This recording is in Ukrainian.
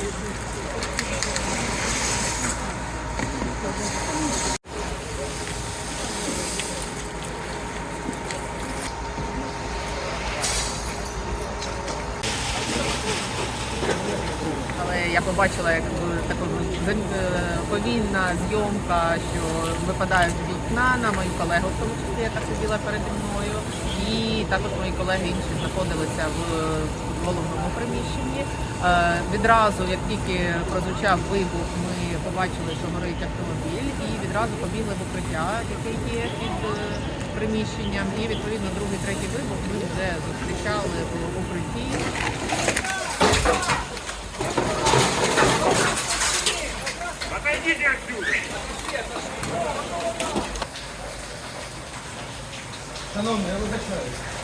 Але я побачила, як така е, повільна зйомка, що випадають вікна на мою колегу, в тому числі, яка сиділа переді мною, і також мої колеги інші знаходилися в головному приміщенні. Е, Відразу, як тільки прозвучав вибух, ми побачили, що горить автомобіль, і відразу побігли в укриття, яке є під е, приміщенням. І відповідно другий, третій вибух ми вже зустрічали в укритті. Отойдите отсюда! Я вибачаюсь.